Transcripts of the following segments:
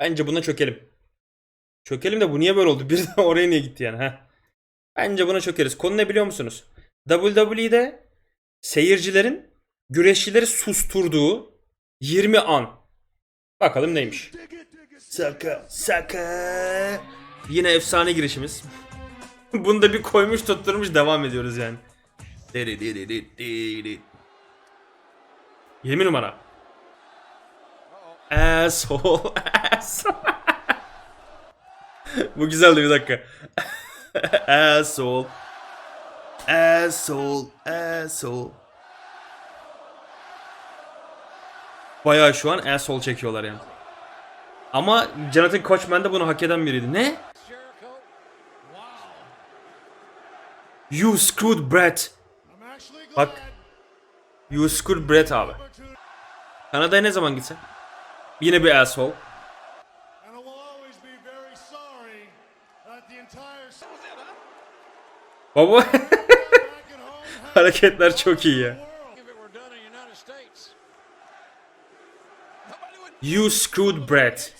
Bence buna çökelim. Çökelim de bu niye böyle oldu? Bir de oraya niye gitti yani? Heh. Bence buna çökeriz. Konu ne biliyor musunuz? WWE'de seyircilerin güreşçileri susturduğu 20 an. Bakalım neymiş. Saka saka. Yine efsane girişimiz. Bunu da bir koymuş tutturmuş devam ediyoruz yani. 20 numara. Asshole. Asshole. Bu güzeldi bir dakika. Asshole. Asshole. Asshole. Bayağı şu an asshole çekiyorlar yani. Ama Jonathan Coachman da bunu hak eden biriydi. Ne? You screwed Brett. Bak. You screwed Brett abi. Kanada'ya ne zaman gitsen? Yine bir asshole. Baba hareketler çok iyi ya. You screwed Brett.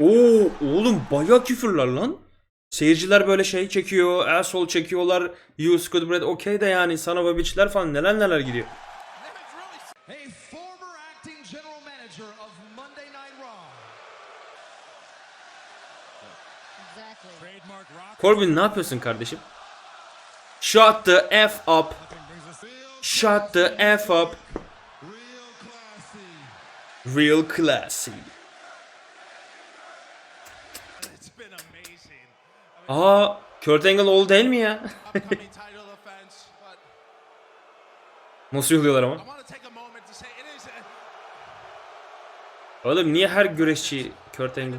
Oo oğlum bayağı küfürler lan. Seyirciler böyle şey çekiyor, asshole çekiyorlar. You screwed Brett okey de yani sana ve bitchler falan neler neler gidiyor. Corbin ne yapıyorsun kardeşim? Shut the F up. Shut the F up. Real classy. Aa, Kurt Angle oğlu değil mi ya? Nasıl yolluyorlar ama? Oğlum niye her güreşçi Kurt Angle?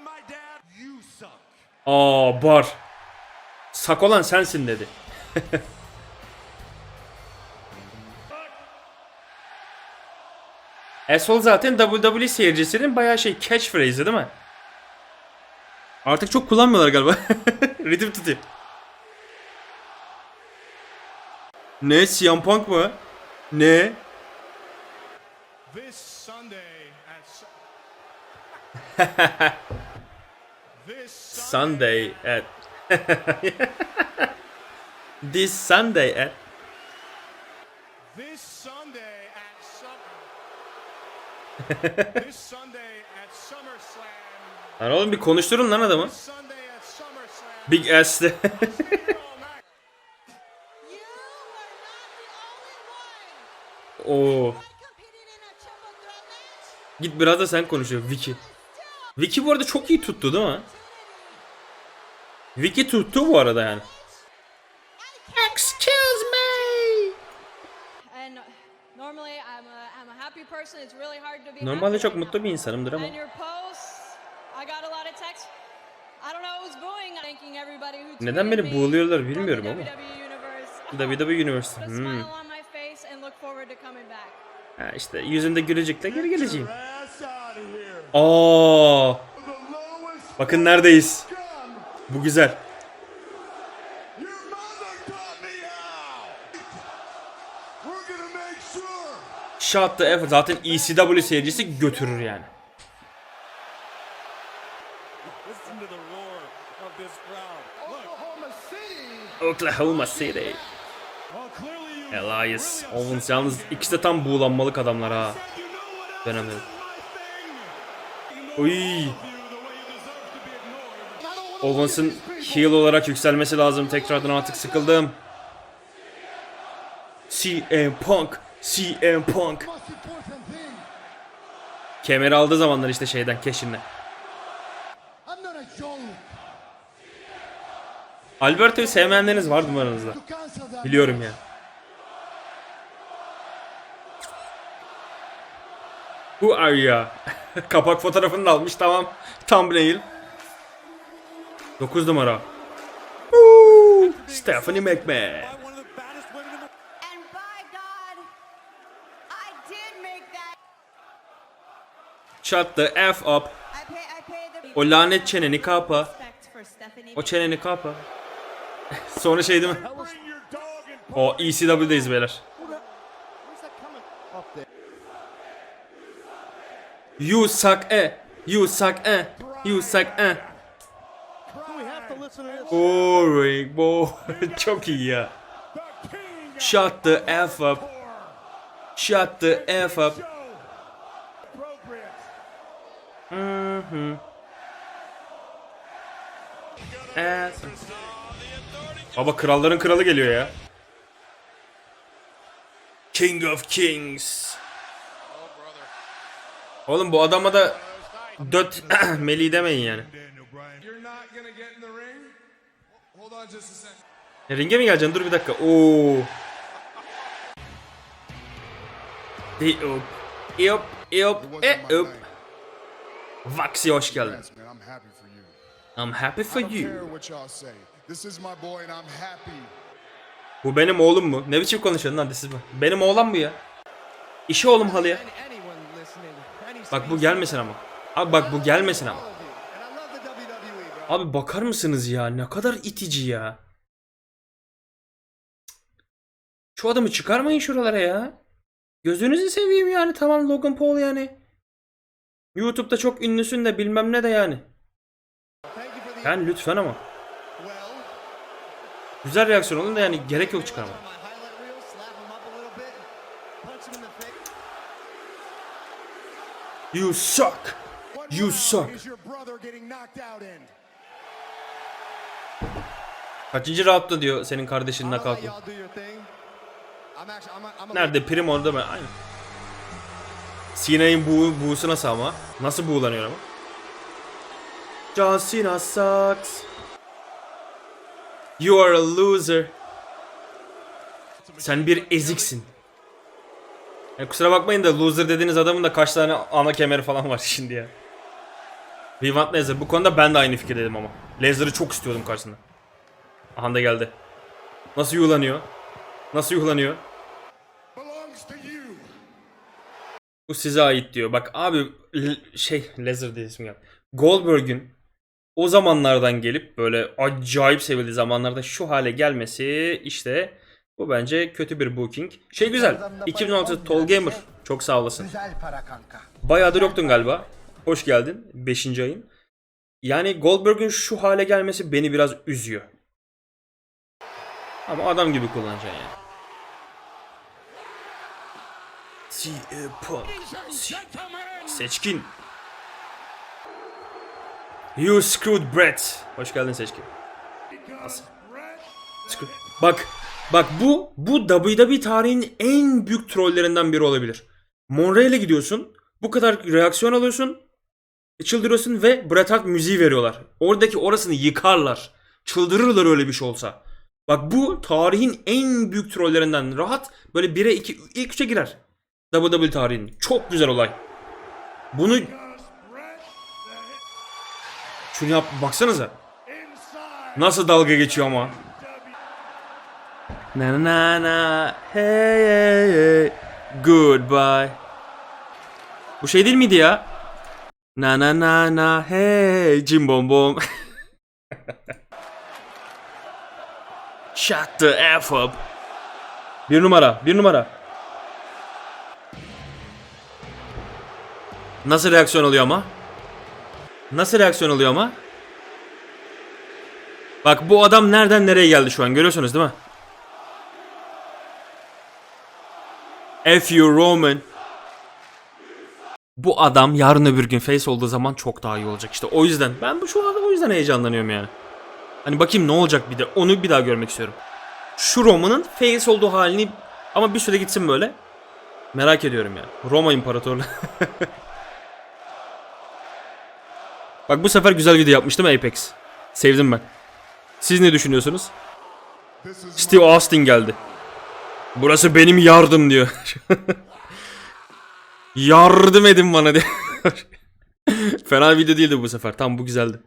My dad, you suck. Aa bar. Sak olan sensin dedi. Asshole zaten WWE seyircisinin bayağı şey catchphrase'i değil mi? Artık çok kullanmıyorlar galiba. Ritim tutuyor. Ne? CM Punk mı? Ne? This Sunday at This Sunday at This Sunday at This Sunday at Summer. this Sunday at SummerSlam. Lan oğlum bir konuşturun lan adamı. Big ass'te. Oo. Git biraz da sen konuşuyor Vicky. Vicky bu arada çok iyi tuttu değil mi? Vicky tuttu bu arada yani. Excuse me. And normally I'm a, I'm a happy person. It's really hard to be Normalde çok mutlu bir insanımdır ama. Neden beni the bilmiyorum ama. WWE universe. Hmm. Ha işte yüzünde gülücükle geri geleceğim. Aa, bakın neredeyiz. Bu güzel. Shut the F. Zaten ECW seyircisi götürür yani. Oklahoma City. Elias. Owens yalnız ikisi de tam buğulanmalık adamlar ha. know Uy. Owens'ın heel olarak yükselmesi lazım. Tekrardan artık sıkıldım. CM Punk. CM Punk. Kemeri aldığı zamanlar işte şeyden keşinle. I'm not a joke. Alberto'yu sevmeyenleriniz vardı mı aranızda? Biliyorum ya. Who are you? Kapak fotoğrafını da almış tamam. Thumbnail. 9 numara. Woo! Stephanie McMahon. Shut the F up. O lanet çeneni kapa. O çeneni kapa. Sonra şey değil mi? O ECW'deyiz beyler. You suck eh. You suck eh. You suck this? Boring boy. Çok iyi ya. Shut the F up. Shut the F up. Appropriate. F. Baba kralların kralı geliyor ya. King of Kings. Oğlum bu adama da döt meli demeyin yani. You're not gonna get in the ring? Hold on just a second. E, Ringe mi geleceksin? Dur bir dakika. Oo. De up. Yop. Yop. E up. Vaxi hoş geldin. I'm happy for you. Bu benim oğlum mu? Ne biçim konuşuyorsun lan siz? Benim oğlan bu ya. İşi oğlum halıya. Bak bu gelmesin ama. Abi bak bu gelmesin ama. Abi bakar mısınız ya? Ne kadar itici ya. Şu adamı çıkarmayın şuralara ya. Gözünüzü seveyim yani. Tamam Logan Paul yani. YouTube'da çok ünlüsün de bilmem ne de yani. Yani lütfen ama. Güzel reaksiyon olun da yani gerek yok çıkarma. You suck. You suck. Kaçıncı roundda diyor senin kardeşin nakavtı. Nerede? Prim orada mı? Aynen. Cena'nın buğu, buğusu nasıl ama? Nasıl buğulanıyor ama? John Cena sucks. You are a loser. Sen bir eziksin. Ya kusura bakmayın da loser dediğiniz adamın da kaç tane ana kemeri falan var şimdi ya. We want Lesnar. Bu konuda ben de aynı fikirdeydim ama. Lesnar'ı çok istiyordum karşısında. Aha da geldi. Nasıl yuhlanıyor? Nasıl yuhlanıyor? Bu size ait diyor. Bak abi şey Lesnar diye isim geldi. Goldberg'ün o zamanlardan gelip böyle acayip sevildiği zamanlarda şu hale gelmesi işte bu bence kötü bir booking. Şey güzel. 2016 Tall Gamer. Çok sağ olasın. Güzel para kanka. Bayağıdır yoktun galiba. Hoş geldin. 5. ayın. Yani Goldberg'ün şu hale gelmesi beni biraz üzüyor. Ama adam gibi kullanacaksın yani. CM Punk. Seçkin. You screwed Brett. Hoş geldin? Screw- Bak, bak bu bu WWE tarihinin en büyük trollerinden biri olabilir. Monreal'e gidiyorsun, bu kadar reaksiyon alıyorsun, çıldırıyorsun ve Bret Hart müziği veriyorlar. Oradaki orasını yıkarlar. Çıldırırlar öyle bir şey olsa. Bak bu tarihin en büyük trollerinden. Rahat böyle 1'e 2 ilk 3'e girer. WWE tarihinin. Çok güzel olay. Bunu şunu yap baksanıza. Nasıl dalga geçiyor ama. Na na na hey hey hey goodbye. Bu şey değil miydi ya? Na na na na hey cim bom bom. Shut the F up. Bir numara, bir numara. Nasıl reaksiyon oluyor ama? Nasıl reaksiyon oluyor ama? Bak bu adam nereden nereye geldi şu an görüyorsunuz değil mi? F you Roman. Bu adam yarın öbür gün face olduğu zaman çok daha iyi olacak işte. O yüzden ben bu şu anda o yüzden heyecanlanıyorum yani. Hani bakayım ne olacak bir de onu bir daha görmek istiyorum. Şu Roma'nın face olduğu halini ama bir süre gitsin böyle. Merak ediyorum yani. Roma İmparatorluğu. Bak bu sefer güzel video yapmıştım Apex. Sevdim ben. Siz ne düşünüyorsunuz? Steve Austin geldi. Burası benim yardım diyor. yardım edin bana diyor. Fena video değildi bu sefer. Tam bu güzeldi.